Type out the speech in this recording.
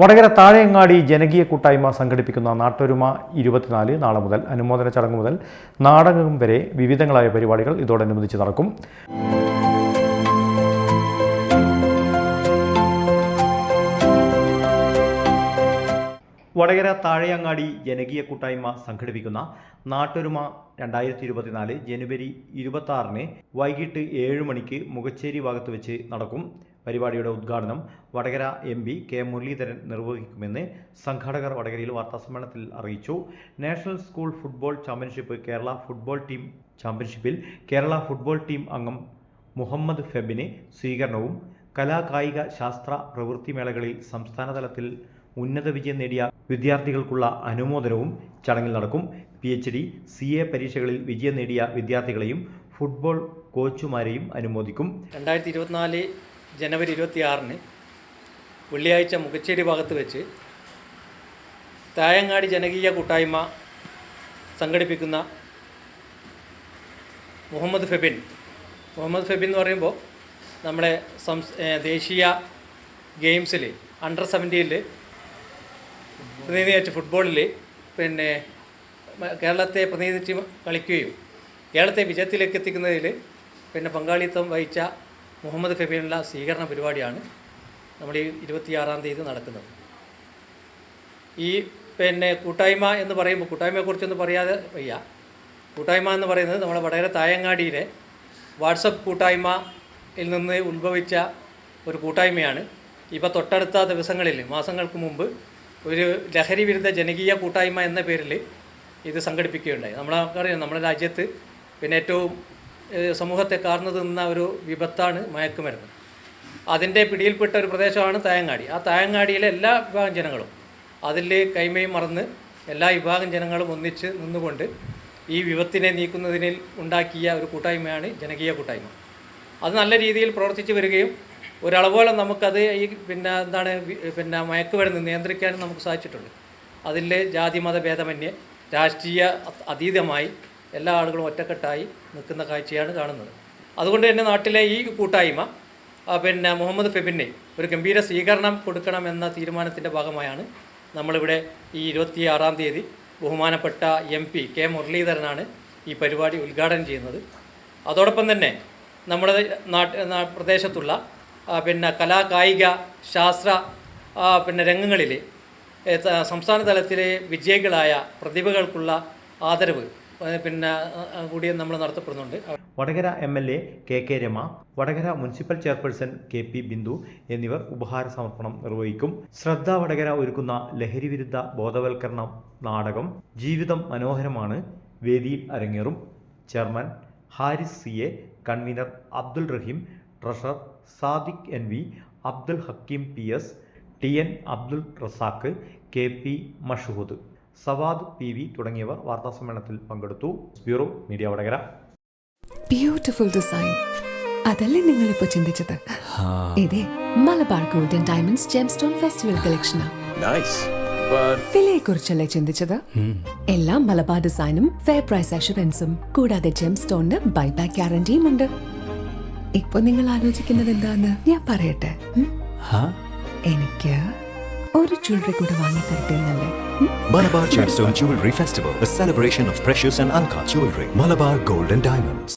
വടകര താഴെയങ്ങാടി ജനകീയ കൂട്ടായ്മ സംഘടിപ്പിക്കുന്ന നാട്ടൊരുമ ഇരുപത്തിനാല് നാളെ മുതൽ അനുമോദന ചടങ്ങ് മുതൽ നാടകം വരെ വിവിധങ്ങളായ പരിപാടികൾ ഇതോടനുബന്ധിച്ച് നടക്കും. വടകര താഴെയങ്ങാടി ജനകീയ കൂട്ടായ്മ സംഘടിപ്പിക്കുന്ന നാട്ടൊരുമ രണ്ടായിരത്തി ഇരുപത്തിനാല് ജനുവരി ഇരുപത്തി ആറിന് വൈകിട്ട് ഏഴ് മണിക്ക് മുഖച്ചേരി ഭാഗത്ത് വെച്ച് നടക്കും. പരിപാടിയുടെ ഉദ്ഘാടനം Vadakara M P K Muraleedharan നിർവഹിക്കുമെന്ന് സംഘാടകർ വടകരയിൽ വാർത്താസമ്മേളനത്തിൽ അറിയിച്ചു. National school football championship Kerala football team ചാമ്പ്യൻഷിപ്പിൽ കേരള ഫുട്ബോൾ ടീം അംഗം മുഹമ്മദ് ഫെബിന് സ്വീകരണവും കലാകായിക ശാസ്ത്ര പ്രവൃത്തിമേളകളിൽ സംസ്ഥാനതലത്തിൽ ഉന്നത വിജയം നേടിയ വിദ്യാർത്ഥികൾക്കുള്ള അനുമോദനവും ചടങ്ങിൽ നടക്കും. P H D C A പരീക്ഷകളിൽ വിജയം നേടിയ വിദ്യാർത്ഥികളെയും ഫുട്ബോൾ കോച്ചുമാരെയും അനുമോദിക്കും. രണ്ടായിരത്തി ഇരുപത്തിനാല് ജനുവരി ഇരുപത്തി ആറിന് വെള്ളിയാഴ്ച മുഖച്ചേരി ഭാഗത്ത് വെച്ച് തായങ്ങാടി ജനകീയ കൂട്ടായ്മ സംഘടിപ്പിക്കുന്ന മുഹമ്മദ് ഫെബിൻ. മുഹമ്മദ് ഫെബിൻ എന്ന് പറയുമ്പോൾ നമ്മുടെ ദേശീയ ഗെയിംസിൽ അണ്ടർ സെവന്റീനിൽ പ്രതിനിധീകരിച്ച് ഫുട്ബോളിൽ പിന്നെ കേരളത്തെ പ്രതിനിധിച്ച് കളിക്കുകയും കേരളത്തെ വിജയത്തിലേക്ക് എത്തിക്കുന്നതിൽ പിന്നെ പങ്കാളിത്തം വഹിച്ച മുഹമ്മദ് ഫെബീനുള്ള സ്വീകരണ പരിപാടിയാണ് നമ്മൾ ഈ ഇരുപത്തിയാറാം തീയതി നടക്കുന്നത്. ഈ പിന്നെ കൂട്ടായ്മ എന്ന് പറയുമ്പോൾ കൂട്ടായ്മയെക്കുറിച്ചൊന്നും പറയാതെ വയ്യ. കൂട്ടായ്മ എന്ന് പറയുന്നത് നമ്മുടെ വടകര തായങ്ങാടിയിലെ വാട്സപ്പ് കൂട്ടായ്മയിൽ നിന്ന് ഉത്ഭവിച്ച ഒരു കൂട്ടായ്മയാണ്. ഇപ്പോൾ തൊട്ടടുത്ത ദിവസങ്ങളിൽ മാസങ്ങൾക്ക് മുമ്പ് ഒരു ലഹരി വിരുദ്ധ ജനകീയ കൂട്ടായ്മ എന്ന പേരിൽ ഇത് സംഘടിപ്പിക്കുകയുണ്ടായി. നമ്മളെ നമ്മുടെ രാജ്യത്ത് പിന്നെ ഏറ്റവും സമൂഹത്തെ കാർന്നു തിന്ന ഒരു വിപത്താണ് മയക്കുമരുന്ന്. അതിന്റെ പിടിയിൽപ്പെട്ട ഒരു പ്രദേശമാണ് തായങ്ങാടി. ആ തായങ്ങാടിയിലെ എല്ലാ വിഭാഗം ജനങ്ങളും അതിൽ കൈമയും മറന്ന് എല്ലാ വിഭാഗം ജനങ്ങളും ഒന്നിച്ച് നിന്നുകൊണ്ട് ഈ വിപത്തിനെ നീക്കുന്നതിനിൽ ഉണ്ടാക്കിയ ഒരു കൂട്ടായ്മയാണ് ജനകീയ കൂട്ടായ്മ. അത് നല്ല രീതിയിൽ പ്രവർത്തിച്ചു വരികയും ഒരളവോളം നമുക്കത് ഈ പിന്നെ എന്താണ് പിന്നെ മയക്കുമരുന്ന് നിയന്ത്രിക്കാനും നമുക്ക് സാധിച്ചിട്ടുണ്ട്. അതിൽ ജാതി മത ഭേദമന്യേ രാഷ്ട്രീയ അതീതമായി എല്ലാ ആളുകളും ഒറ്റക്കെട്ടായി നിൽക്കുന്ന കാഴ്ചയാണ് കാണുന്നത്. അതുകൊണ്ട് തന്നെ നാട്ടിലെ ഈ കൂട്ടായ്മ പിന്നെ മുഹമ്മദ് ഫെബിനെ ഒരു ഗംഭീര സ്വീകരണം കൊടുക്കണം എന്ന തീരുമാനത്തിന്റെ ഭാഗമായാണ് നമ്മളിവിടെ ഈ ഇരുപത്തി ആറാം തീയതി ബഹുമാനപ്പെട്ട എം പി കെ മുരളീധരനാണ് ഈ പരിപാടി ഉദ്ഘാടനം ചെയ്യുന്നത്. അതോടൊപ്പം തന്നെ നമ്മുടെ നാട്ട് പ്രദേശത്തുള്ള പിന്നെ കലാ കായിക ശാസ്ത്ര പിന്നെ രംഗങ്ങളിൽ സംസ്ഥാന തലത്തിലെ വിജയികളായ പ്രതിഭകൾക്കുള്ള ആദരവ് പിന്നെ കൂടി നമ്മൾ നടത്തപ്പെടുന്നുണ്ട്. Vadakara M L A K K Rema Vadakara municipal chairperson K P Bindu എന്നിവർ ഉപഹാര സമർപ്പണം നിർവഹിക്കും. ശ്രദ്ധ വടകര ഒരുക്കുന്ന ലഹരി വിരുദ്ധ ബോധവൽക്കരണ നാടകം ജീവിതം മനോഹരമാണ്. വേദിയിൽ അരങ്ങേറും chairman Haris C A convener Abdul Raheem treasurer Sadiq N V Abdul Hakeem P S T N Abdul Razak K P Mashood. Sawad P V തുടങ്ങിയവർ വാർത്താസമ്മേളനത്തിൽ പങ്കെടുത്തു. Bureau media Vadakara. Beautiful design അതല്ലേ നിങ്ങൾ ഇപ്പൊ ചിന്തിച്ചത് ഇതേ Malabar golden diamonds gem stone festival കളക്ഷനാ വിലയെക്കുറിച്ചല്ലേ But വിലയെ കുറിച്ചല്ലേ ചിന്തിച്ചത് എല്ലാ മലബാർ ഡിസൈനും ഫെയർ പ്രൈസ് അഷുറൻസും കൂടാതെ ജെം സ്റ്റോണിന് ബൈബാക്ക് ഗ്യാരണ്ടിയും ഉണ്ട്. ഇപ്പൊ നിങ്ങൾ ആലോചിക്കുന്നത് എന്താന്ന്? ഞാൻ പറയട്ടെ? എനിക്ക് ഒരു ജ്വല്ലറി കൂടെ വാങ്ങി തരട്ടെ Jewelry Festival, a celebration of precious and uncut jewelry. Malabar Gold and Diamonds.